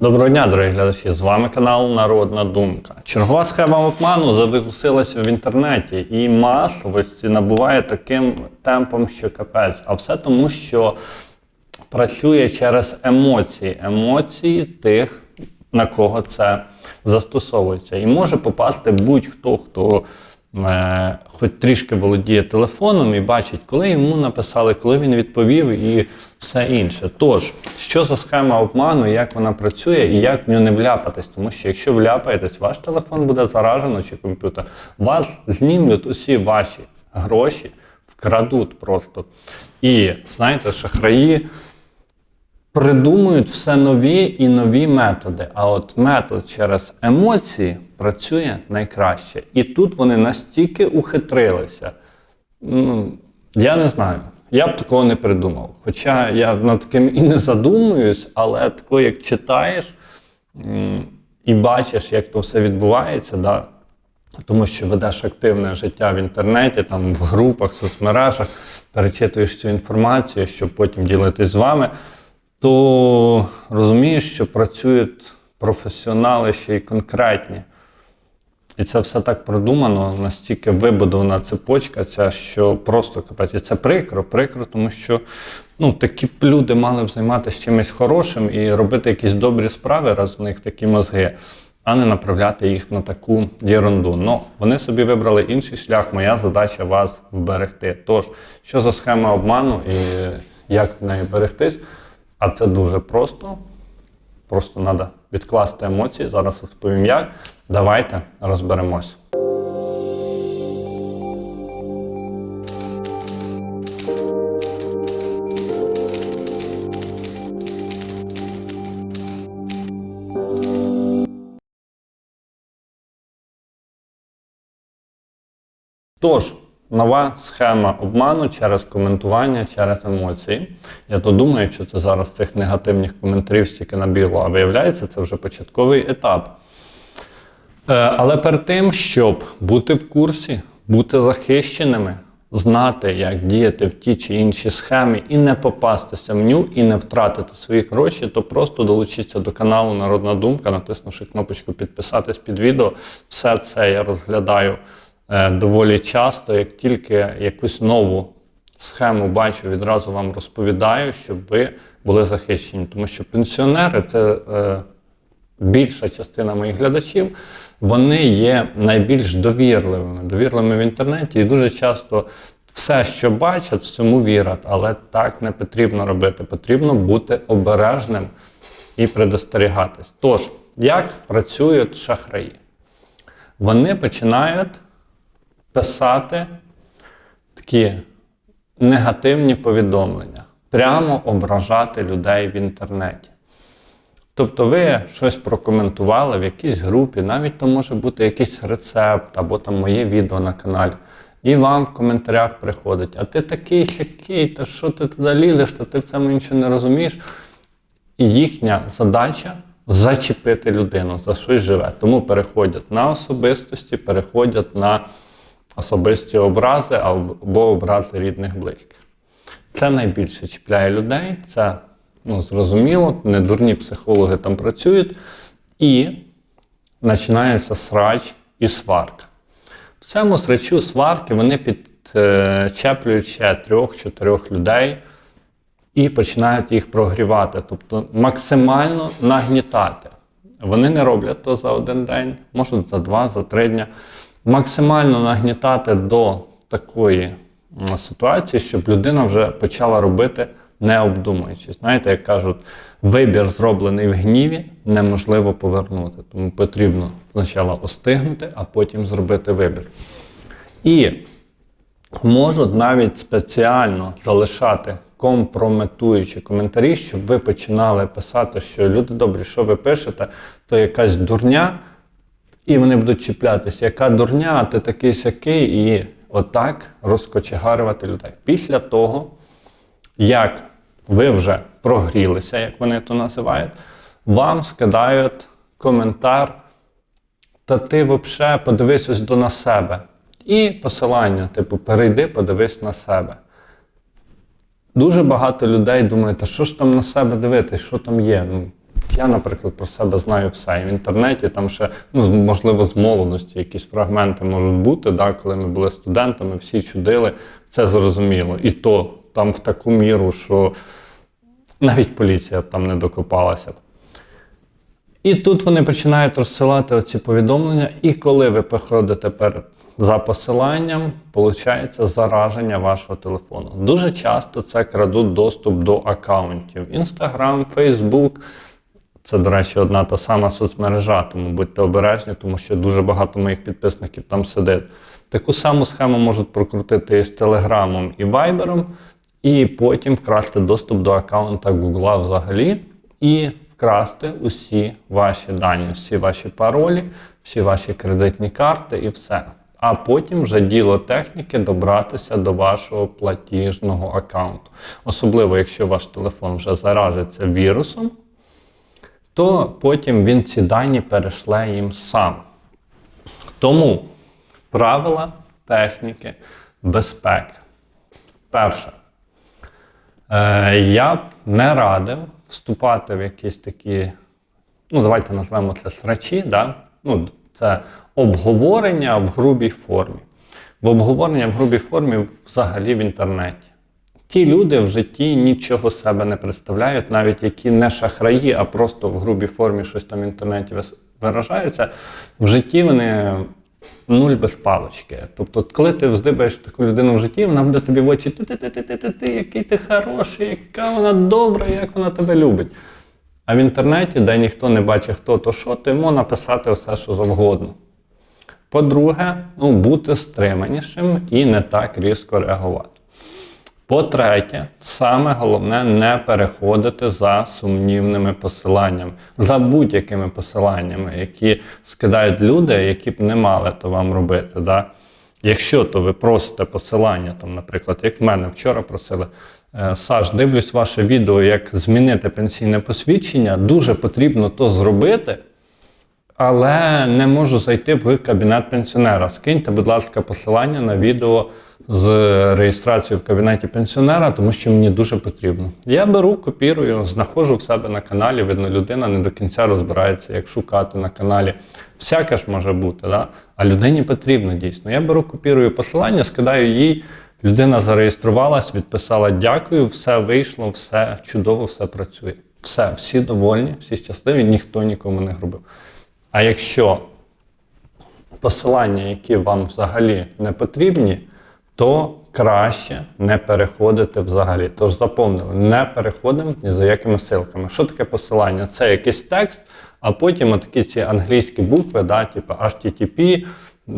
Доброго дня, дорогі глядачі! З вами канал Народна Думка. Чергова схема обману завирусилася в інтернеті і масовості набуває таким темпом, що капець. А все тому, що працює через емоції, емоції тих, на кого це застосовується. І може попасти будь-хто, хто е, хоч трішки володіє телефоном і бачить, коли йому написали, коли він відповів і все інше. Тож, що за схема обману, як вона працює і як в нього не вляпатись? Тому що якщо вляпаєтесь, ваш телефон буде заражено чи комп'ютер, вас знімлють усі ваші гроші, вкрадуть просто. І знаєте, шахраї придумують все нові і нові методи. А от метод через емоції працює найкраще. І тут вони настільки ухитрилися. Ну, я не знаю. Я б такого не придумав. Хоча я над таким і не задумуюсь, але тако, як читаєш і бачиш, як то все відбувається, да, тому що ведеш активне життя в інтернеті, там в групах, соцмережах, перечитуєш цю інформацію, щоб потім ділитись з вами, то розумієш, що працюють професіонали ще й конкретні. І це все так продумано, настільки вибудована цепочка, ця, що просто капець. І це прикро, прикро, тому що ну, такі б люди мали б займатися чимось хорошим і робити якісь добрі справи, раз в них такі мозги, а не направляти їх на таку єрунду. Ну, вони собі вибрали інший шлях. Моя задача вас вберегти. Тож, що за схема обману і як в неї берегтись? А це дуже просто. Просто треба відкласти емоції. Зараз розповім як. Давайте розберемось. Тож, нова схема обману через коментування, через емоції. Я то думаю, що це зараз цих негативних коментарів стільки набігло, а виявляється, це вже початковий етап. Е, Але перед тим, щоб бути в курсі, бути захищеними, знати, як діяти в ті чи інші схеми і не попастися в ню, і не втратити свої гроші, то просто долучіться до каналу Народна Думка, натиснувши кнопочку підписатись під відео. Все це я розглядаю доволі часто. Як тільки якусь нову схему бачу, відразу вам розповідаю, щоб ви були захищені. Тому що пенсіонери це. е, більша частина моїх глядачів, вони є найбільш довірливими, довірливими в інтернеті і дуже часто все, що бачать, всьому вірять, але так не потрібно робити. Потрібно бути обережним і предостерігатись. Тож, як працюють шахраї? Вони починають писати такі негативні повідомлення, прямо ображати людей в інтернеті. Тобто ви щось прокоментували в якійсь групі, навіть то може бути якийсь рецепт або там моє відео на каналі. І вам в коментарях приходить, а ти такий сякий, та що ти туди лізеш, та ти в цьому нічого не розумієш. І їхня задача зачепити людину, за щось живе. Тому переходять на особистості, переходять на особисті образи або образи рідних близьких. Це найбільше чіпляє людей. Це ну, зрозуміло, не дурні психологи там працюють, і починається срач і сварка. В цьому срачу сварки вони підчеплюють ще трьох-чотирьох людей і починають їх прогрівати, тобто максимально нагнітати. Вони не роблять то за один день, можуть за два, за три дні. Максимально нагнітати до такої ситуації, щоб людина вже почала робити не обдумуючи. Знаєте, як кажуть, вибір, зроблений в гніві, неможливо повернути. Тому потрібно спочатку остигнути, а потім зробити вибір. І можуть навіть спеціально залишати компрометуючі коментарі, щоб ви починали писати, що люди добрі, що ви пишете, то якась дурня, і вони будуть чіплятися, яка дурня, ти такий сякий, і отак розкочегарювати людей. Після того, як ви вже прогрілися, як вони то називають, вам скидають коментар, та ти взагалі подивись до на себе. І посилання, типу, перейди, подивись на себе. Дуже багато людей думають, а що ж там на себе дивитись, що там є? Ну, Я, наприклад, про себе знаю все. І в інтернеті там ще, ну, можливо, з молодості якісь фрагменти можуть бути, да, коли ми були студентами, всі чудили, це зрозуміло. І то там в таку міру, що навіть поліція там не докопалася. І тут вони починають розсилати оці повідомлення, і коли ви приходите перед за посиланням, виходить зараження вашого телефону. Дуже часто це крадуть доступ до аккаунтів: Instagram, Facebook. Це, до речі, одна та сама соцмережа, тому будьте обережні, тому що дуже багато моїх підписників там сидить. Таку саму схему можуть прокрутити і з Телеграмом, і Вайбером, і потім вкрасти доступ до аккаунта Гугла взагалі, і вкрасти усі ваші дані, всі ваші паролі, всі ваші кредитні карти і все. А потім вже діло техніки добратися до вашого платіжного аккаунту. Особливо, якщо ваш телефон вже заражиться вірусом, то потім він ці дані перешле їм сам. Тому правила техніки безпеки. Перше, е, я б не радив вступати в якісь такі, ну давайте назвемо це срачі, да? ну, це обговорення в грубій формі. В обговорення в грубій формі взагалі в інтернеті. Ті люди в житті нічого себе не представляють, навіть які не шахраї, а просто в грубій формі щось там в інтернеті виражаються. В житті вони нуль без палочки. Тобто, коли ти вздибаєш таку людину в житті, вона буде тобі в очі ти ти ти ти ти ти який ти хороший, яка вона добра, як вона тебе любить. А в інтернеті, де ніхто не бачить, хто то що, то йому написати все, що завгодно. По-друге, ну, бути стриманішим і не так різко реагувати. По-третє, саме головне не переходити за сумнівними посиланнями, за будь-якими посиланнями, які скидають люди, які б не мали то вам робити. Да? Якщо то ви просите посилання, там, наприклад, як в мене вчора просили, «Е, Саш, дивлюсь ваше відео, як змінити пенсійне посвідчення, дуже потрібно то зробити. Але не можу зайти в кабінет пенсіонера. Скиньте, будь ласка, посилання на відео з реєстрацією в кабінеті пенсіонера, тому що мені дуже потрібно. Я беру, копірую, знаходжу в себе на каналі. Видно, людина не до кінця розбирається, як шукати на каналі. Всяке ж може бути, да? а людині потрібно дійсно. Я беру, копірую посилання, скидаю їй. Людина зареєструвалась, відписала дякую, все вийшло, все чудово, все працює. Все, всі довольні, всі щасливі, ніхто нікому не грубив. А якщо посилання, які вам взагалі не потрібні, то краще не переходити взагалі. Тож заповнили, не переходимо ні за якими ссылками. Що таке посилання? Це якийсь текст, а потім отакі ці англійські букви, да, типу HTTP,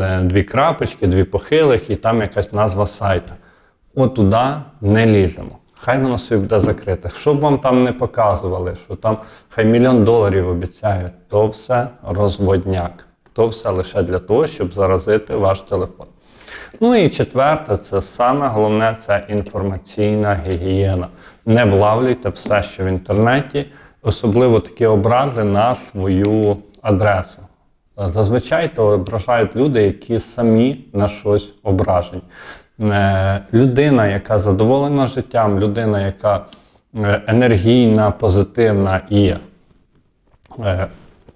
е, дві крапочки, дві похилих, і там якась назва сайту. От туди не ліземо. Хай воно собі буде закрите. Що б вам там не показували, що там хай мільйон доларів обіцяють, то все розводняк. То все лише для того, щоб заразити ваш телефон. Ну і четверте, це саме головне це інформаційна гігієна. Не влавлюйте все, що в інтернеті, особливо такі образи на свою адресу. Зазвичай то ображають люди, які самі на щось ображені. Е, Людина, яка задоволена життям, людина, яка е, енергійна, позитивна і е,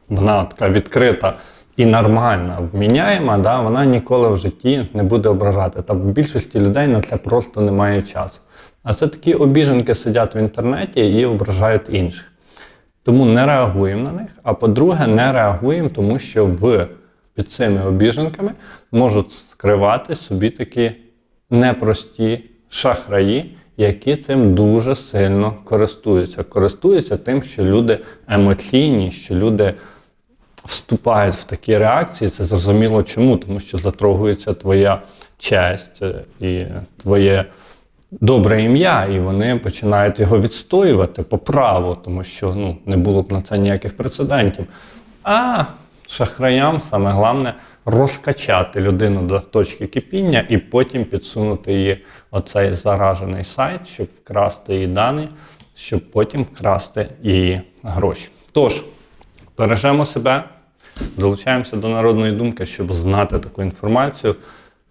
вона така відкрита і нормальна, вміняєма, да, вона ніколи в житті не буде ображати. Та в більшості людей на це просто немає часу. А це такі обіженки сидять в інтернеті і ображають інших. Тому не реагуємо на них. А по-друге, не реагуємо, тому що в, під цими обіженками можуть скривати собі такі непрості шахраї, які цим дуже сильно користуються. Користуються тим, що люди емоційні, що люди вступають в такі реакції. Це зрозуміло чому, тому що затрогується твоя честь е, і твоє добре ім'я, і вони починають його відстоювати по праву, тому що ну, не було б на це ніяких прецедентів. А шахраям саме головне розкачати людину до точки кипіння і потім підсунути її оцей заражений сайт, щоб вкрасти її дані, щоб потім вкрасти її гроші. Тож, бережемо себе, долучаємося до народної думки, щоб знати таку інформацію.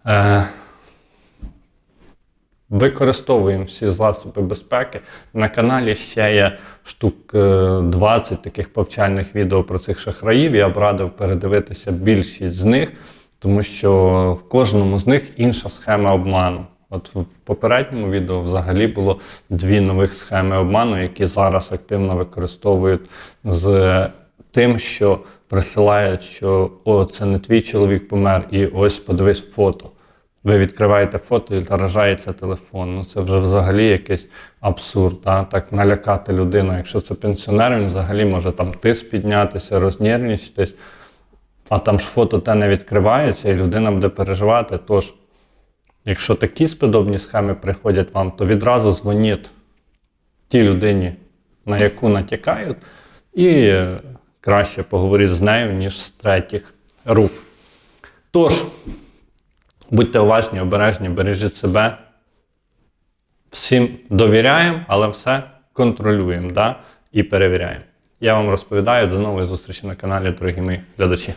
Е, Використовуємо всі засоби безпеки. На каналі ще є штук е, 20 таких повчальних відео про цих шахраїв. Я б радив передивитися більшість з них, тому що в кожному з них інша схема обману. От в попередньому відео взагалі було дві нових схеми обману, які зараз активно використовують з тим, що присилають, що о, це не твій чоловік помер, і ось подивись фото. Ви відкриваєте фото і заражається телефон. Ну це вже взагалі якийсь абсурд. Да? Так налякати людину. Якщо це пенсіонер, він взагалі може там тиск піднятися, рознервничатись, а там ж фото те не відкривається, і людина буде переживати. Тож, якщо такі сподобні схеми приходять вам, то відразу дзвоніть тій людині, на яку натякають, і краще поговорити з нею, ніж з третіх рук. Тож, будьте уважні, обережні, бережіть себе. Всім довіряємо, але все контролюємо да? і перевіряємо. Я вам розповідаю. До нової зустрічі на каналі, дорогі мої глядачі.